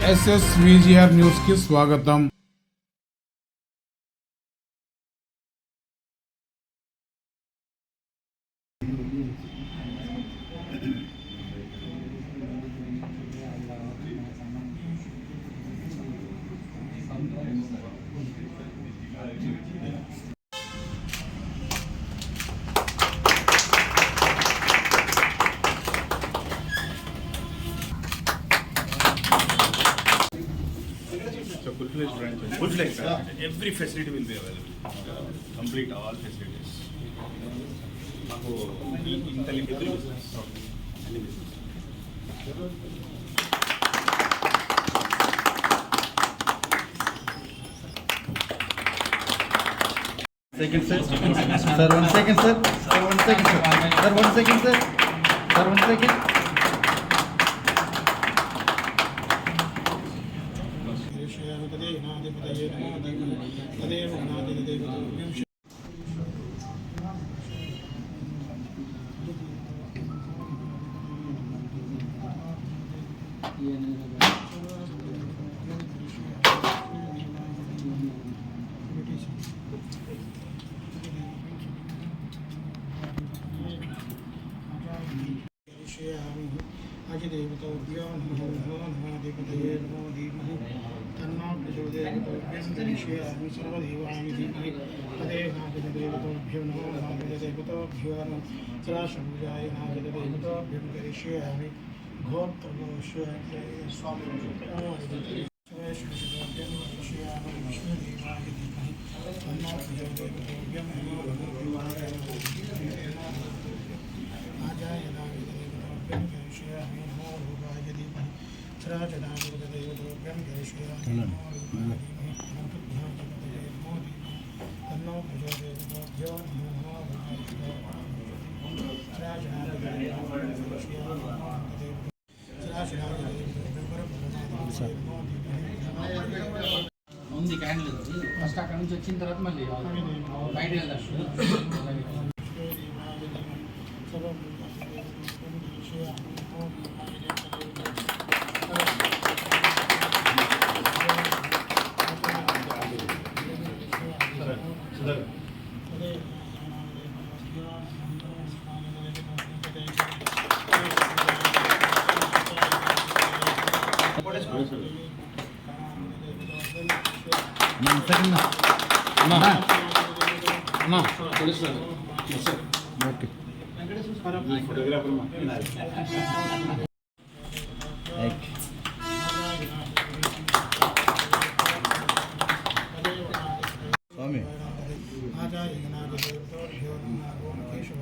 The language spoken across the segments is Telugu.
ఎస్ఎస్ విజిఆర్ న్యూస్ కి స్వాగతం full-fledged franchise. Full-fledged franchise. Every facility will be available. Complete all facilities. మాకు ఈ- ఇంత లిమిట్ అన్ని business. Second, sir. Sir, one second, sir. Sir, one second, sir. Sir, one second, sir. Sir, one second. ਕਦੇ ਨਾ ਦੇ ਕਦੇ ਨਾ ਦੇ ਕਦੇ ਹੋਣਾ ਦੇ ਕਦੇ ईश्वर सर्वदेवाभ्यो नमो नागदेवताभ्यो नमः सदाशिवाय नागदेवताभ्यङ्करिष्यामि घोत्तमोष्यामि स्वामी विष्णुदेवाय विष्णुदेवाय धीमहि तन्नो देवदेवताभ्यं नमो भगवते ఉంది క్యాండిల్ ఫస్ట్ అక్కడ నుంచి వచ్చిన తర్వాత మళ్ళీ బయట వెళ్దాం పైసలు ఫోటోగ్రాఫర్ స్వామి కేశవ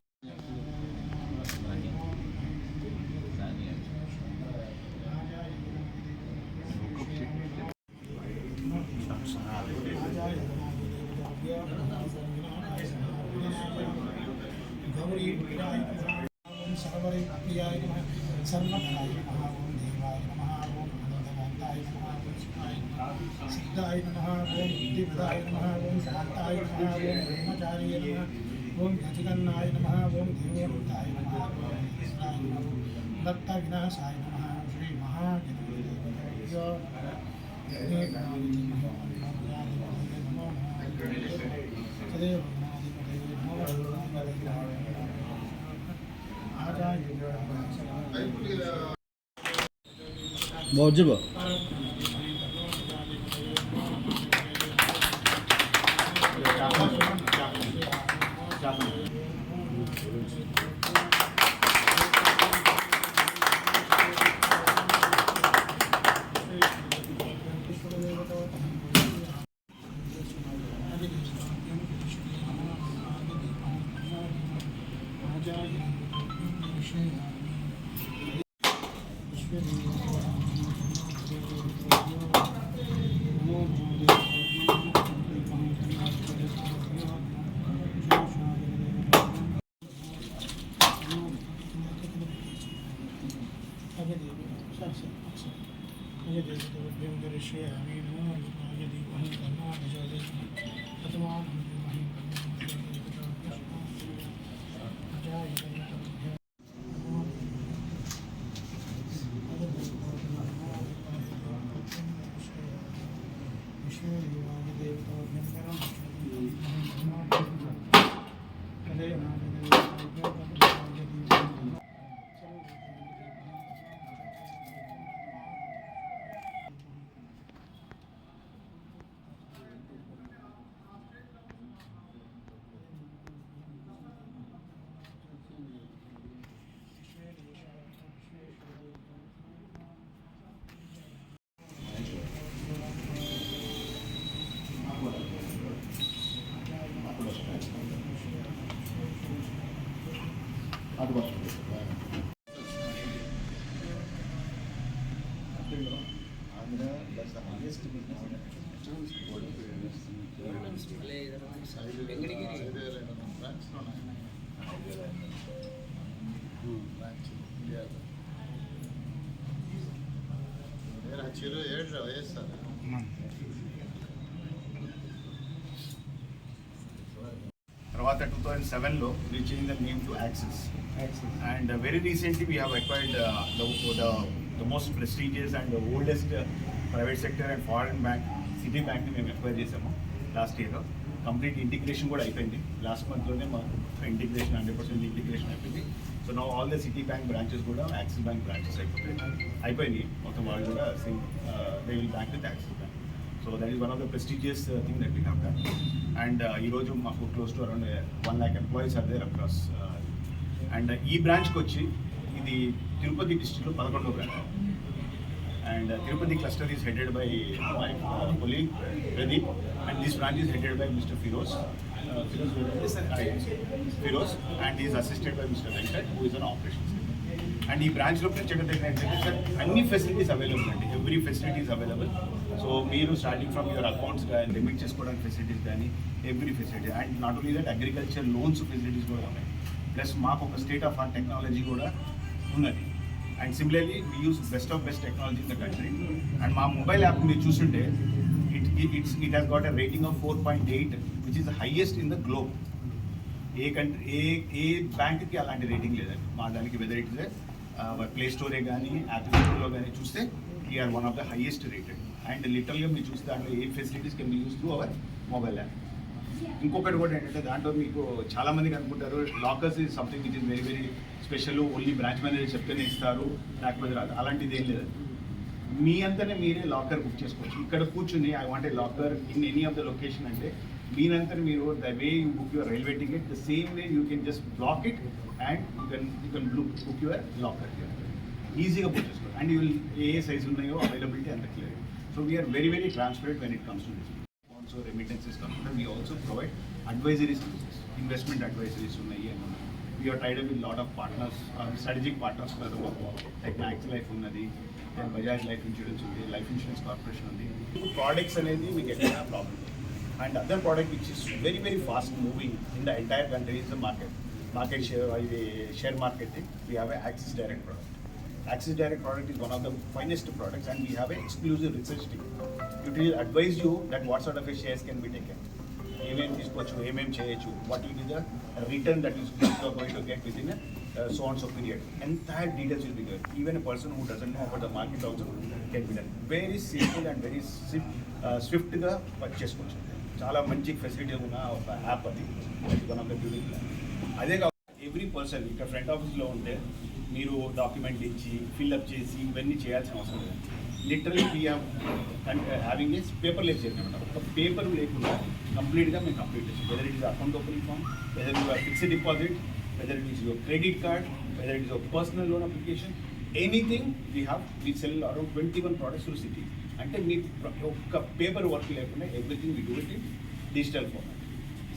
ओंकाराचार्य नम। ओं नम ओं देवभूताय नम ओंश्वराय नम दत्तविनाशाय नम श्री महागणदेव मौजूद Thank you. أجدي شخصا أقصى أجدي بهم درشي أمين وأجدي وهم أمان أجدي أتمعن Andhra plus highest business చిరు ఏడు వయస్సారు తర్వాత టూ థౌజండ్ సెవెన్లో reaching the name to Axis and very recently we have acquired the the most prestigious and oldest private sector and foreign bank Citi బ్యాంక్ని మేము అక్వైర్ చేసాము లాస్ట్ ఇయర్ కంప్లీట్ ఇంటిగ్రేషన్ కూడా అయిపోయింది. లాస్ట్ మంత్లోనే మా ఇంటిగ్రేషన్ హండ్రెడ్ పర్సెంట్ ఇంటిగ్రేషన్ అయిపోయింది. సో నా all the Citi bank branches కూడా యాక్సిస్ బ్యాంక్ బ్రాంచెస్ అయిపోతాయి. అయిపోయింది. మొత్తం వాళ్ళు కూడా Singh they will bank with Axis bank so that is one of the prestigious thing that we have done and ఈరోజు మాకు close to around one lakh employees are there across and ఈ బ్రాంచ్కి వచ్చి ఇది తిరుపతి డిస్ట్రిక్ట్లో పదకొండో branch. And Tirupati cluster is headed by my colleague Pradeep and this branch is headed by mister Firoz Firoz Firoz and is assisted by mister Venkat who is on operations and ఈ బ్రాంచ్లో ప్రత్యేకత ఏంటంటే సార్ అన్ని ఫెసిలిటీస్ అవైలబుల్ అండి. Every facilities available. సో మీరు స్టార్టింగ్ ఫ్రమ్ యువర్ అకౌంట్స్ కానీ లిమిట్ చేసుకోవడానికి ఫెసిలిటీస్ కానీ every facility and not only that agriculture loans facilities కూడా ఉన్నాయి. ప్లస్ మాకు ఒక స్టేట్ ఆఫ్ ఆర్ట్ టెక్నాలజీ కూడా ఉన్నది. And similarly we use best of best technology in the country and మా మొబైల్ యాప్ మీరు చూస్తుంటే it it's it has got a rating of four point eight which is the highest in the globe A country ఏ ఏ బ్యాంక్కి అలాంటి రేటింగ్ లేదండి మా దానికి వెదర్ ఇట్ ఇస్ ప్లే స్టోరే కానీ యాపిల్ స్టోర్లో కానీ చూస్తే we are one of the highest rated and లిటరల్గా మీరు చూస్తే దాంట్లో ఏ facilities can use through our mobile app ఇంకొకటి కూడా ఏంటంటే దాంట్లో మీకు చాలా మందికి అనుకుంటారు lockers is something which is very very special only branch manager చెప్తేనే ఇస్తారు లేకపోతే రాదు. అలాంటిది ఏం లేదు. మీ అంతనే మీరే లాకర్ బుక్ చేసుకోవచ్చు. ఇక్కడ కూర్చుని I want a locker in any of the location అంటే మీనంతా మీరు the way you book your railway ticket the same way you can just block it and you can you can book book your locker ఈజీగా బుక్ చేసుకోవాలి అండ్ యూ ఏ ఏ సైజ్ ఉన్నాయో అవైలబిలిటీ అంత clear so we are very very transparent when it comes to this so remittances కాకుండా we also provide advisories investment advisories ఉన్నాయి అని we are tied up with lot of partners strategic partners like Max Life ఉన్నది దెన్ బజాజ్ లైఫ్ ఇన్సూరెన్స్ ఉంది లైఫ్ ఇన్సూరెన్స్ కార్పొరేషన్ ఉంది ప్రోడక్ట్స్ అనేది మీకు ఎక్కడ problem and other product which is very very fast moving in the entire country is the market market share ఇది share market we have a Axis direct product Axis direct product is one of the finest products and we have exclusive research team it will advise you that what sort of of a shares can be ఏమేమి తీసుకోవచ్చు ఏమేమి చేయొచ్చు what will be the return that is going to get with in so on so period entire details will be గర్ even a person who doesn't know about the market also can be done very simple and very స్విఫ్ట్గా work చేసుకోవచ్చు చాలా మంచి ఫెసిలిటీ ఉన్న ఒక యాప్ అది. వన్ ఆఫ్ ద బ్యూటీ అదే కాకుండా ఎవ్రీ పర్సన్ ఇక్కడ ఫ్రంట్ ఆఫీస్లో ఉంటే మీరు డాక్యుమెంట్ ఇచ్చి ఫిల్అప్ చేసి ఇవన్నీ చేయాల్సిన అవసరం లేదు. Literal we are having a paperless అనమాట ఒక పేపర్ లేకుండా కంప్లీట్గా మేము కంప్లీట్ చేసాం whether it is account opening form whether it fixed deposit whether it is your credit card whether it is your personal loan application anything we have we sell around twenty one products to city అంటే మీ ఒక్క పేపర్ వర్క్ లేకుండా everything we do it in digital format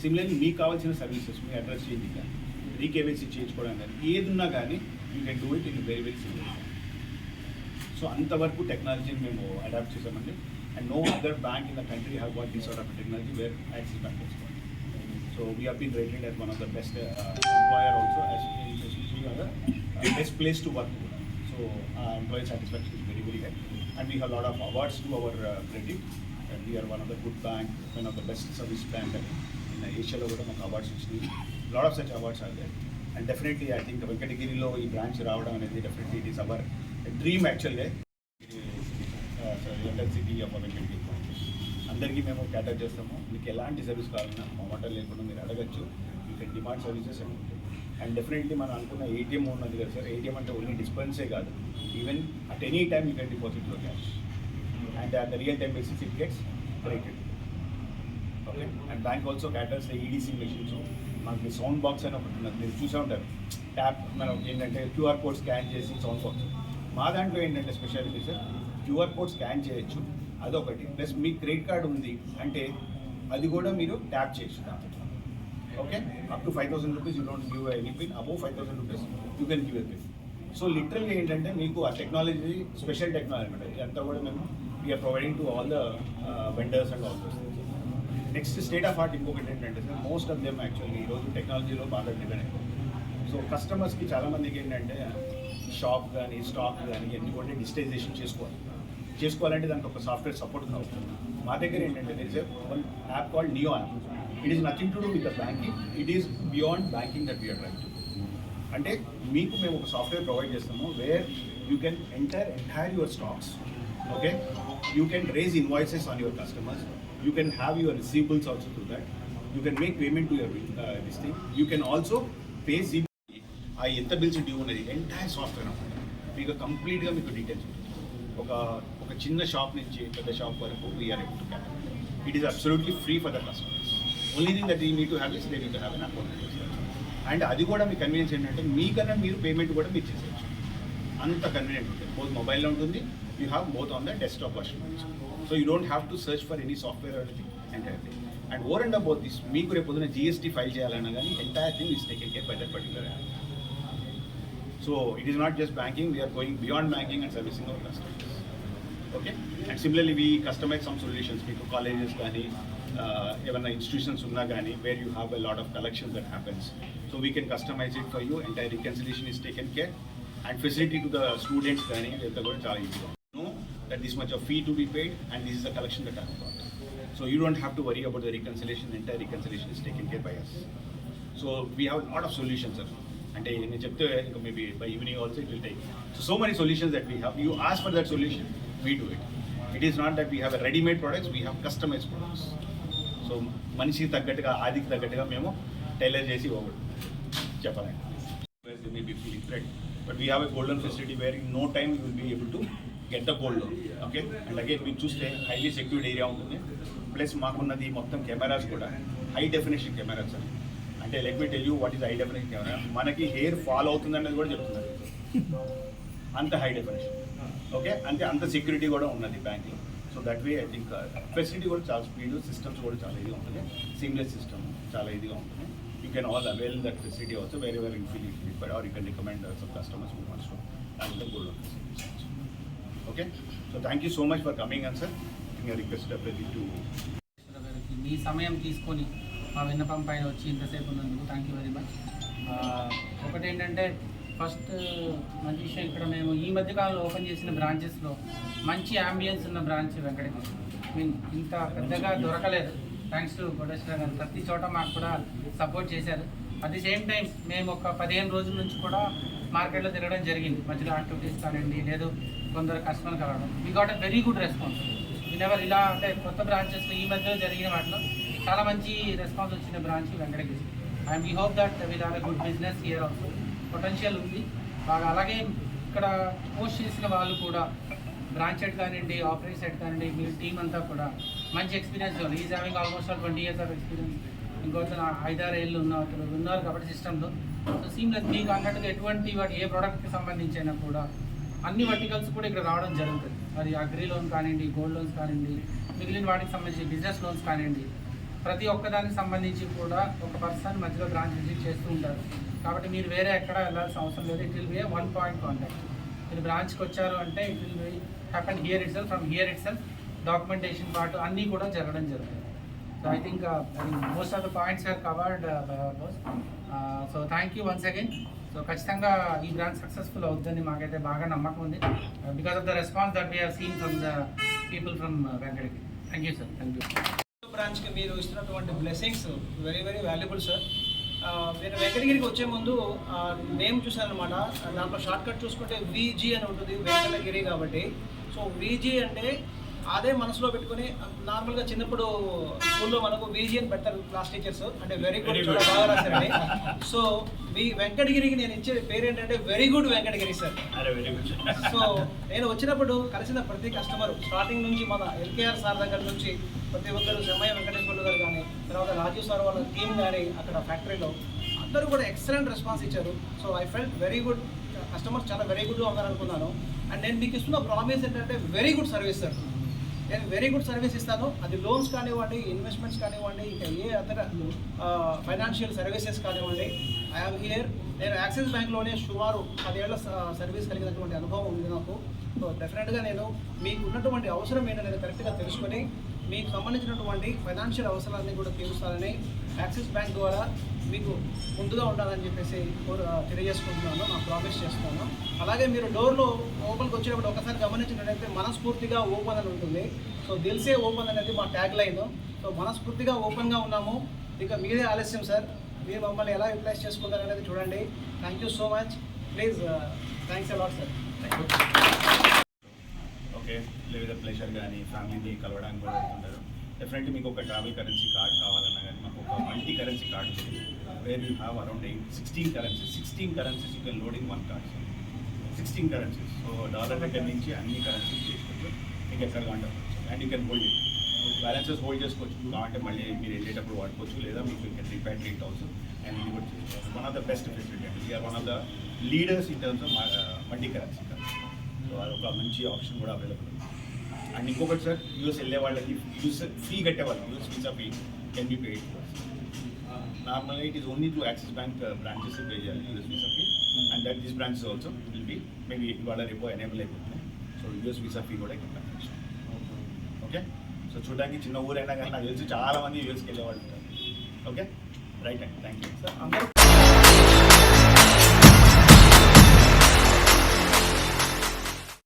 similarly మీకు కావాల్సిన సర్వీసెస్ మీ అడ్రస్ చేంజ్ కానీ రీకేవైసీ చేయించుకోవడం కానీ ఏది ఉన్నా కానీ you can do it in very very simple so అంతవరకు టెక్నాలజీని మేము అడాప్ట్ చేసామండి and no other bank in the country have what this sort of technology where Axis bank తీసుకోండి so we have been rated as one of the best employer also as best place to work కూడా so employee satisfaction is very very high and we have lot of awards to our credit and we are one of the good bank one of the best service bank అని ఇన్ ఏషియాలో కూడా మాకు అవార్డ్స్ వచ్చినాయి lot of such awards are there and definitely I think వెంకటగిరిలో ఈ బ్రాంచ్ రావడం అనేది definitely it is our dream యాక్చువల్గా ఎలక్ట్రిసిటీ సిటీ అందరికీ మేము క్యాటర్ చేస్తాము. మీకు ఎలాంటి సర్వీస్ కావాలన్నా మా లేకుండా మీరు అడగచ్చు. You can demand services and and definitely మనం అనుకున్న ఏటీఎం ఉన్నది కదా సార్. ఏటీఎం అంటే ఓన్లీ డిస్పెన్సే కాదు. Even at any time you can deposit your cash and at the real time basis it gets credit okay and bank also caters EDC machines మనకి సౌండ్ బాక్స్ అని ఒకటి ఉన్నది. మీరు చూసే ఉంటారు. ట్యాప్ మనం ఏంటంటే క్యూఆర్ కోడ్ స్కాన్ చేసి సౌండ్ బాక్స్ మా దాంట్లో ఏంటంటే speciality sir QR code scan చేయొచ్చు. అదొకటి. ప్లస్ మీ క్రెడిట్ కార్డు ఉంది అంటే అది కూడా మీరు ట్యాప్ చేయొచ్చు okay? Up to five thousand rupees you don't give any pin above five thousand rupees you can give a pin so లిటరల్గా ఏంటంటే మీకు ఆ టెక్నాలజీ స్పెషల్ టెక్నాలజీ అనమాట ఇదంతా కూడా మేము we are providing to all the vendors and all those next state of art ఇంకొకటి ఏంటంటే sir most of them actually ఈరోజు టెక్నాలజీలో బాగా డిపెండ్ అయిపోయింది సో కస్టమర్స్కి చాలామందికి ఏంటంటే షాప్ కానీ స్టాక్ కానీ ఇవన్నీ కూడా డిజిటైజేషన్ చేసుకోవాలి. చేసుకోవాలంటే దానికి ఒక సాఫ్ట్వేర్ సపోర్ట్ కావాలి మా దగ్గర ఏంటంటే there is one app called Neo app it is nothing to do with the banking it is beyond banking that we are right అంటే మీకు మేము ఒక సాఫ్ట్వేర్ ప్రొవైడ్ చేస్తాము where you can enter entire your stocks okay you can raise invoices on your customers you can have your receivables also to that you can make payment to your this thing you can also pay G ఆ ఎంత బిల్స్ డ్యూ ఉన్నది ఎంటైర్ సాఫ్ట్వేర్ అనమాట మీకు కంప్లీట్గా మీకు డీటెయిల్స్ ఒక ఒక చిన్న షాప్ నుంచి పెద్ద షాప్ వరకు we are able to carry it is absolutely free for the customers only thing that you need to have is they need to have an account and అది కూడా మీ కన్వీనియన్స్ ఏంటంటే మీకన్నా మీరు పేమెంట్ కూడా మీరు చేసేయచ్చు. అంత కన్వీనియంట్ ఉంటుంది. బోత్ మొబైల్లో ఉంటుంది. You have both on the desktop version so you don't have to search for any software anything entire thing and over and about this మీకు రేపు పొద్దున జిఎస్టీ ఫైల్ చేయాలన్నా కానీ entire thing is taken care by that particular app so it is not just banking we are going beyond banking and servicing our customers okay and similarly we customize some solutions మీకు కాలేజెస్ కానీ uh, ఏమైనా ఇన్స్టిట్యూషన్స్ ఉన్నా కానీ where you have a lot of collections that happens so we can customize it for you entire reconciliation is taken care and facility to the students కానీ ఇదంతా కూడా చాలా ఈజీగా no that this much of fee to be paid and this is the collection that have got so you don't have to worry about the reconciliation entire reconciliation is taken care by us so we have lot of solutions sir అంటే నేను చెప్తే ఇంకా maybe by evening also it will take so so many solutions that we have you as for that solution we do it it is not that we have readymade products we have customize products so మనిషికి తగ్గట్టుగా ఆదికి తగ్గట్టుగా మేము టైలర్ చేసి ఇవ్వకూడదు. చెప్పాలండి maybe feeling thread but we have a golden facility where in no time you will be able to get the gold loan okay and again మీరు చూస్తే హైలీ సెక్యూర్డ్ ఏరియా ఉంటుంది. ప్లస్ మాకున్నది మొత్తం కెమెరాస్ కూడా హై డెఫినేషన్ కెమెరాస్ అని అంటే let me tell you what is high definition camera మనకి హెయిర్ ఫాల్ అవుతుంది అనేది కూడా చెప్తున్నారు. అంత హై డెఫినేషన్ ఓకే అంటే అంత సెక్యూరిటీ కూడా ఉన్నది బ్యాంక్లో so that way I think facility కూడా చాలా స్పీడ్ సిస్టమ్స్ కూడా చాలా ఇదిగా ఉంటుంది. సీమ్లెస్ సిస్టమ్ చాలా ఇదిగా ఉంటుంది. You can all avail that facility also very very feel require or you can recommend some customers who wants to and gold okay so thank you so much for coming and sir request అప్రెజీ to మీ సమయం తీసుకొని మా విన్నపం పైన వచ్చి ఇంతసేపు ఉన్నందుకు థ్యాంక్ యూ వెరీ మచ్ ఒకటి ఏంటంటే ఫస్ట్ మంచి విషయం ఇక్కడ మేము ఈ మధ్యకాలంలో ఓపెన్ చేసిన బ్రాంచెస్లో మంచి అంబియన్స్ ఉన్న బ్రాంచ్ వెంకటగిరి మీన్ ఇంత పెద్దగా దొరకలేదు. థ్యాంక్స్ టు కోటేశ్వర గారు. ప్రతి చోట మాకు కూడా సపోర్ట్ చేశారు. అట్ ది సేమ్ టైం మేము ఒక పదిహేను రోజుల నుంచి కూడా మార్కెట్లో తిరగడం జరిగింది. మధ్యలో యాక్టివిటీస్ కానివ్వండి లేదు కొందరు కస్టమర్ కలవడం. We got a very good response whenever ఇలా అంటే కొత్త బ్రాంచెస్ ఈ మధ్యలో జరిగిన వాటిలో చాలా మంచి రెస్పాన్స్ వచ్చిన branch Venkatagiri. And we hope that will have a good business year also potential ఉంది. బాగా అలాగే ఇక్కడ పోస్ట్ చేసిన వాళ్ళు కూడా బ్రాంచ్ హెడ్ కానివ్వండి ఆపరేషన్ హెడ్ కానివ్వండి మీ టీం అంతా కూడా మంచి ఎక్స్పీరియన్స్ ఉంది. Is having almost all twenty years of experience ఇంకొక ఐదారు ఏళ్ళు ఉన్న ఉన్నారు కాబట్టి సిస్టంలో సో సీమ్లెస్ మీకు అన్నట్టుగా ఎటువంటి వాటి ఏ ప్రోడక్ట్కి సంబంధించి అయినా కూడా అన్ని వర్టికల్స్ కూడా ఇక్కడ రావడం జరుగుతుంది. మరి అగ్రి లోన్ కానివ్వండి గోల్డ్ లోన్స్ కానివ్వండి మిగిలిన వాటికి సంబంధించి బిజినెస్ లోన్స్ కానివ్వండి ప్రతి ఒక్కదానికి సంబంధించి కూడా ఒక పర్సన్ మధ్యలో బ్రాంచ్ విజిట్ చేస్తూ ఉంటారు. కాబట్టి మీరు వేరే ఎక్కడ వెళ్ళాల్సిన అవసరం లేదు. It will be one point contact మీరు బ్రాంచ్కి వచ్చారు అంటే it will be happen here itself from here itself documentation part అన్నీ కూడా జరగడం జరుగుతుంది. So I think most of the points are covered by our boss so thank you once again so ఖచ్చితంగా ఈ బ్రాంచ్ సక్సెస్ఫుల్ అవుతుందని మాకైతే బాగా నమ్మకం ఉంది. Because of the response that we are seen from the people from Venkatagiri thank you sir thank you బ్రాంచ్కి మీరు ఇస్తున్నటువంటి blessings very very valuable sir నేను వెంకటగిరికి వచ్చే ముందు నేమ్ చూశాను అనమాట దాంట్లో షార్ట్ కట్ చూసుకుంటే విజీ అని ఉంటుంది వెంకటగిరి కాబట్టి. సో విజీ అంటే అదే మనసులో పెట్టుకుని నార్మల్గా చిన్నప్పుడు స్కూల్లో మనకు అని పెడతారు క్లాస్ టీచర్స్ అంటే వెరీ గుడ్ చాలా. బాగా రాశారని సో మీ వెంకటగిరికి నేను ఇచ్చే పేరు ఏంటంటే వెరీ గుడ్ వెంకటగిరి సార్ అరే వెరీ గుడ్ సో నేను వచ్చినప్పుడు కలిసిన ప్రతి కస్టమర్ స్టార్టింగ్ నుంచి మన ఎల్కేఆర్ సార్ దగ్గర నుంచి ప్రతి ఒక్కరు శమయ్య వెంకటేశ్వర్లు గారు కానీ తర్వాత రాజీవ్ సార్ వాళ్ళ టీం కానీ అక్కడ ఫ్యాక్టరీలో అందరూ కూడా ఎక్సలెంట్ రెస్పాన్స్ ఇచ్చారు. So I felt very good customers చాలా వెరీ గుడ్గా ఉన్నారు అనుకున్నాను అండ్ నేను మీకు ఇస్తున్న ప్రామిస్ ఏంటంటే వెరీ గుడ్ సర్వీస్ సార్ నేను వెరీ గుడ్ సర్వీస్ ఇస్తాను. అది లోన్స్ కానివ్వండి ఇన్వెస్ట్మెంట్స్ కానివ్వండి ఇంకా ఏ అతర ఫైనాన్షియల్ సర్వీసెస్ కానివ్వండి ఐఆమ్ హియర్ నేను యాక్సిస్ బ్యాంక్లోనే సుమారు పదేళ్ళ స- సర్వీస్ కలిగినటువంటి అనుభవం ఉంది నాకు. సో డెఫినెట్గా నేను మీకు ఉన్నటువంటి అవసరం ఏంటనేది కరెక్ట్గా తెలుసుకొని మీకు సంబంధించినటువంటి ఫైనాన్షియల్ అవసరాలని కూడా తీరుస్తారని యాక్సిస్ బ్యాంక్ ద్వారా మీకు ముందుగా ఉండాలని చెప్పేసి తెలియజేసుకుంటున్నాను. నా ప్రామిస్ చేస్తాను అలాగే మీరు డోర్లో ఓపెన్కి వచ్చినప్పుడు ఒకసారి గమనించినట్లయితే మనస్ఫూర్తిగా ఓపెన్ అని ఉంటుంది. సో దిల్సే ఓపెన్ అనేది మా ట్యాగ్ లైన్ సో మనస్ఫూర్తిగా ఓపెన్గా ఉన్నాము. ఇక మీదే ఆలస్యం సార్ మీరు మమ్మల్ని ఎలా యూటిలైజ్ చేసుకుంటారు అనేది చూడండి thank you so much please thanks a lot sir thank you okay లేదా ప్లెజర్ కానీ ఫ్యామిలీని కలవడానికి కూడా వెళ్తుంటారు. డెఫినెట్లీ మీకు ఒక ట్రావెల్ కరెన్సీ కార్డ్ కావాలన్నా కానీ మాకు ఒక మల్టీ కరెన్సీ కార్డ్ ఉంది where you have around eight sixteen currencies sixteen currencies you can loading one card sixteen currencies so dollar దగ్గర నుంచి అన్ని కరెన్సీస్ చేసుకోవచ్చు మీకు ఎక్కడ కాంటే and you can hold it balances hold చేసుకోవచ్చు. కావాలంటే మళ్ళీ మీరు వెళ్ళేటప్పుడు వాడుకోవచ్చు. లేదా మీకు రిపేర్ రిపాట్రియేట్ ఆల్సో అండ్ ఇది కూడా చేసుకోవచ్చు one of the best facility అండి. We are one of the leaders in terms of multi currency so అదొక మంచి ఆప్షన్ కూడా అవైలబుల్ ఉంది అండ్ ఇంకొకటి సార్ యూఎస్ వెళ్ళే వాళ్ళకి US fee కట్టేవాళ్ళు US visa fee can be paid నార్మల్గా it is only to Axis bank branches pay చేయాలి US visa fee and that this branches also will be maybe ఇవాళ రేపు ఎనేబుల్ అయిపోతుంది సో యూఎస్ వీసా ఫీ కూడా ఇక్కడ ఓకే సో చూడడానికి చిన్న ఊరైనా కానీ నాకు తెలిసి చాలా మంది యూఎస్కి వెళ్ళేవాళ్ళు ఉంటారు ఓకే రైట్ అండి థ్యాంక్ యూ సార్ అందరూ